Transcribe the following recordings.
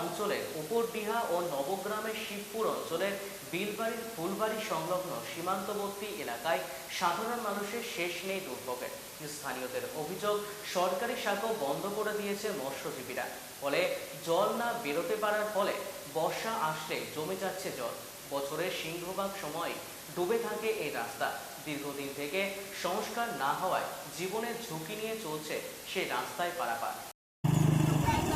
অঞ্চলের উপরডিহা ও নবগ্রামের শিবপুর অঞ্চলের বিলবাড়ির ফুলবাড়ি সংলগ্ন সীমান্তবর্তী এলাকায় সাধারণ মানুষের শেষ নেই দুর্ভোগের স্থানীয়দের অভিযোগ, সরকারি শাখা বন্ধ করে দিয়েছে মৎস্যজীবীরা। ফলে জল না বেরোতে পারার ফলে বর্ষা আসলে জমে যাচ্ছে জল। বছরের সিংহভাগ সময় ডুবে থাকে এই রাস্তা। দীর্ঘদিন থেকে সংস্কার না হওয়ায় জীবনের ঝুঁকি নিয়ে চলছে সেই রাস্তায় পারাপার হলো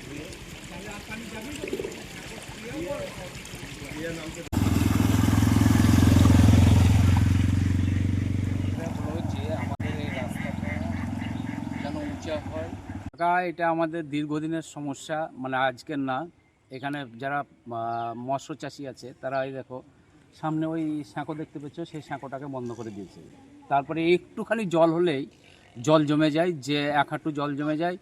যে আমাদের এই রাস্তাটা যেন উঁচা হয় টাকা এটা আমাদের দীর্ঘদিনের সমস্যা মানে আজকের না। এখানে যারা মৎস্য চাষি আছে, তারা এই দেখো, সামনে ওই সাঁকো দেখতে পেয়েছ, সেই সাঁকোটাকে বন্ধ করে দিয়েছে। তারপরে একটুখানি জল হলেই জল জমে যায়, যে এক হাঁটু জল জমে যায়,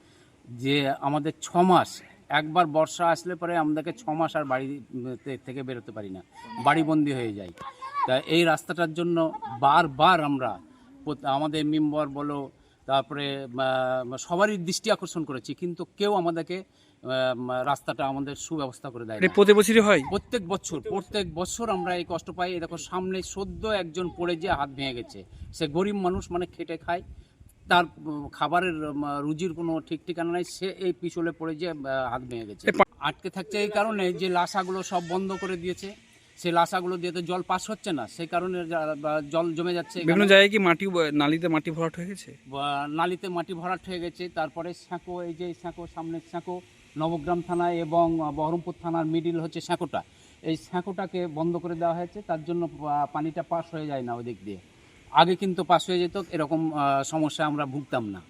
যে আমাদের ছ মাস একবার বর্ষা আসলে পরে আমাদেরকে ছ মাস আর বাড়ি থেকে বেরোতে পারি না। বাড়িবন্দি হয়ে যায় তা এই রাস্তাটার জন্য বারবার আমরা আমাদের মেম্বার বলো তারপরে সবারই দৃষ্টি আকর্ষণ করেছি কিন্তু কেউ আমাদেরকে রাস্তাটা আমাদের সুব্যবস্থা করে দেয় না। প্রতি বছরই হয়? প্রত্যেক বছর প্রত্যেক বছর আমরা এই কষ্ট পাই। দেখো সামনে সদ্য একজন পড়ে যে হাত ভেঙে গেছে। সে গরিব মানুষ মানে খেটে খায়। তার খাবারের রুজির কোনো ঠিক ঠিকানা নাই সে এই পিছলে পড়ে যে হাত ভেঙে গেছে। আটকে থাকছে এই কারণে যে লাশাগুলো সব বন্ধ করে দিয়েছে সেই লাশাগুলো দিয়ে তো জল পাস হচ্ছে না সেই কারণে জল জমে যাচ্ছে বিভিন্ন জায়গায় কি মাটি নালিতে মাটি ভরাট হয়ে গেছে? নালিতে মাটি ভরাট হয়ে গেছে তারপরে সাঁকো এই যে সাঁকো সামনের সাঁকো নবগ্রাম থানায় এবং বহরমপুর থানার মিডিল হচ্ছে সাঁকোটা। এই সাঁকোটাকে বন্ধ করে দেওয়া হয়েছে তার জন্য পানিটা পাস হয়ে যায় না ওই দিক দিয়ে। আগে কিন্তু পাস হয়ে যেত, এরকম সমস্যা আমরা ভুগতাম না।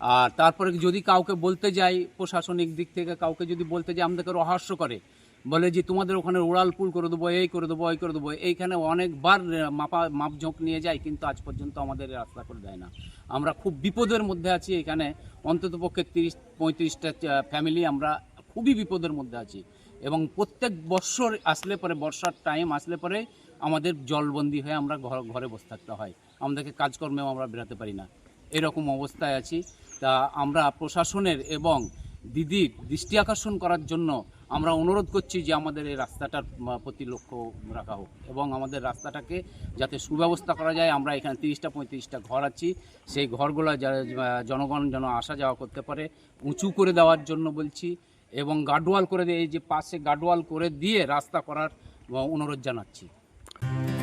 আর তারপরে যদি কাউকে বলতে যাই, প্রশাসনিক দিক থেকে কাউকে যদি বলতে যাই, আমাদেরকে রহস্য করে। বলে যে, তোমাদের ওখানে উড়াল পুল করে দেবো, এই করে দেবো এই করে দেবো। এইখানে অনেকবার মাপা, মাপঝোঁক নিয়ে যায় কিন্তু আজ পর্যন্ত আমাদের রাস্তা করে দেয় না। আমরা খুব বিপদের মধ্যে আছি এখানে। অন্ততপক্ষে তিরিশ, পঁয়ত্রিশটা ফ্যামিলি আমরা খুবই বিপদের মধ্যে আছি। এবং প্রত্যেক বৎসর আসলে পরে, বর্ষার টাইম আসলে পরে আমাদের জলবন্দি হয়ে আমরা ঘর, ঘরে বসে থাকতে হয়। আমাদেরকে কাজকর্মেও আমরা বেরোতে পারি না। এরকম অবস্থায় আছি। তা আমরা প্রশাসনের এবং দিদির দৃষ্টি আকর্ষণ করার জন্য আমরা অনুরোধ করছি যে আমাদের এই রাস্তাটার প্রতি লক্ষ্য রাখা হোক এবং আমাদের রাস্তাটাকে যাতে সুব্যবস্থা করা যায়। আমরা এখানে তিরিশটা পঁয়ত্রিশটা ঘর আছি। সেই ঘরগুলো জনগণ যেন আসা যাওয়া করতে পারে, উঁচু করে দেওয়ার জন্য বলছি এবং গার্ডওয়াল করে দিয়ে, এই যে পাশে গার্ডওয়াল করে দিয়ে রাস্তা করার অনুরোধ জানাচ্ছি।